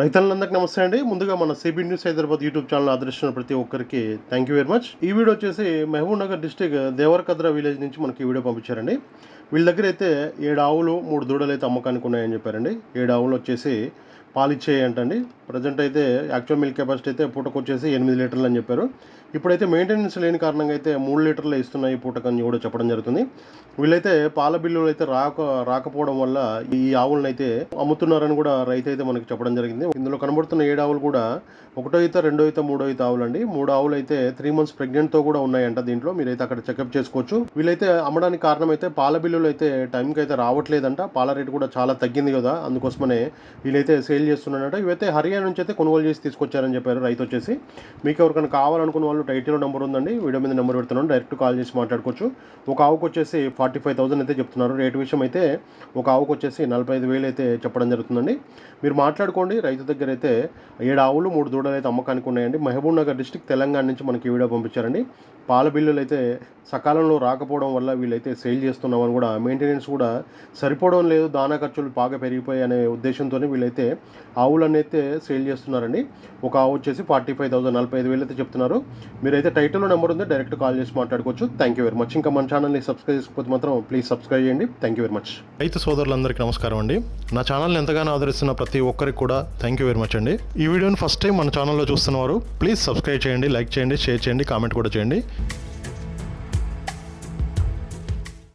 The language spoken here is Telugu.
రైతులందరికీ నమస్తే అండి. ముందుగా మన CB news Hyderabad YouTube channel ఆదరిస్తున్న ప్రతి ఒక్కరికి థ్యాంక్ యూ వెరీ మచ్ ఈ వీడియో వచ్చేసి Mahabubnagar district Devarakadra village నుంచి మనకి ఈ వీడియో పంపించారండి. వీళ్ళ దగ్గర అయితే ఏడు ఆవులు మూడు దూడలు అయితే అమ్మకానికి ఉన్నాయని చెప్పారండి. ఏడు ఆవులు వచ్చేసి పాలిచ్చేయంటండి. ప్రజెంట్ అయితే యాక్చువల్ మిల్క్ కెపాసిటీ అయితే పూటకు వచ్చేసి ఎనిమిది లీటర్లు అని చెప్పారు. ఇప్పుడైతే మెయింటెనెన్స్ లేని కారణంగా అయితే మూడు లీటర్లు ఇస్తున్నాయి పూటకని కూడా చెప్పడం జరుగుతుంది. వీళ్ళైతే పాల బిల్లులు అయితే రాక రాకపోవడం వల్ల ఈ ఆవులను అయితే అమ్ముతున్నారని కూడా రైతు అయితే మనకి చెప్పడం జరిగింది. ఇందులో కనబడుతున్న ఏడు ఆవులు కూడా ఒకటో అయితే రెండో అయితే మూడో అయితే ఆవులు అండి మూడు ఆవులు అయితే త్రీ మంత్స్ ప్రెగ్నెంట్తో కూడా ఉన్నాయంట దీంట్లో. మీరైతే అక్కడ చెకప్ చేసుకోవచ్చు. వీళ్ళైతే అమ్మడానికి కారణం అయితే పాల బిల్లులు అయితే టైంకి అయితే రావట్లేదంట. పాల రేటు కూడా చాలా తగ్గింది కదా. అందుకోసమనే వీళ్ళైతే సేల్ చేస్తున్నారంట. ఇవైతే హర్యానా నుంచి అయితే కొనుగోలు చేసి తీసుకొచ్చారని చెప్పారు రైతు వచ్చేసి. మీకు ఎవరికైనా కావాలనుకున్న వాళ్ళు టైటిల్ నెంబర్ ఉందండి. వీడియో మీద నెంబర్ పెడుతున్నాను. డైరెక్ట్ కాల్ చేసి మాట్లాడుకోవచ్చు. ఒక ఆవుకు వచ్చేసి ఫార్టీ ఫైవ్ థౌసండ్ అయితే చెప్తున్నారు. రేటు విషయం అయితే ఒక ఆవుకు వచ్చేసి నలభై ఐదు వేలు అయితే చెప్పడం జరుగుతుందండి. మీరు మాట్లాడుకోండి. రైతు దగ్గర అయితే ఏడు ఆవులు మూడు దూడలు అయితే అమ్మకానికి ఉన్నాయండి. మహబూబ్ నగర్ డిస్టిక్ తెలంగాణ నుంచి మనకి వీడియో పంపించారండి. పాల బిల్లులు అయితే సకాలంలో రాకపోవడం వల్ల వీళ్ళైతే సేల్ చేస్తున్నామని కూడా మెయింటెనెన్స్ కూడా సరిపోవడం లేదు. దానా ఖర్చులు బాగా పెరిగిపోయాయి అనే ఉద్దేశంతోనే వీళ్ళైతే ఆవులను అయితే సేల్ చేస్తున్నారండి. ఒక ఆవు వచ్చేసి ఫార్టీ ఫైవ్ థౌసండ్ నలభై ఐదు వేలు అయితే చెప్తున్నారు. మీరైతే టైటిల్లో నెంబర్ ఉంది డైరెక్ట్ కాల్ చేసి మాట్లాడుకోవచ్చు. థ్యాంక్ యూ వెరీ మచ్ ఇంకా మన ఛానల్ని సబ్స్క్రైబ్ చేసుకోకపోతే మాత్రం ప్లీజ్ సబ్స్క్రైబ్ చేయండి. థ్యాంక్ యూ వెరీ మచ్ రైతు సోదరులందరికీ నమస్కారం అండి. నా ఛానల్ని ఎంతగానో ఆదరిస్తున్న ప్రతి ఒక్కరికి కూడా థ్యాంక్ యూ వెరీ మచ్ అండి. ఈ వీడియోని ఫస్ట్ టైం మన ఛానల్లో చూస్తున్నవారు ప్లీజ్ సబ్స్క్రైబ్ చేయండి లైక్ చేయండి షేర్ చేయండి కామెంట్ కూడా చేయండి.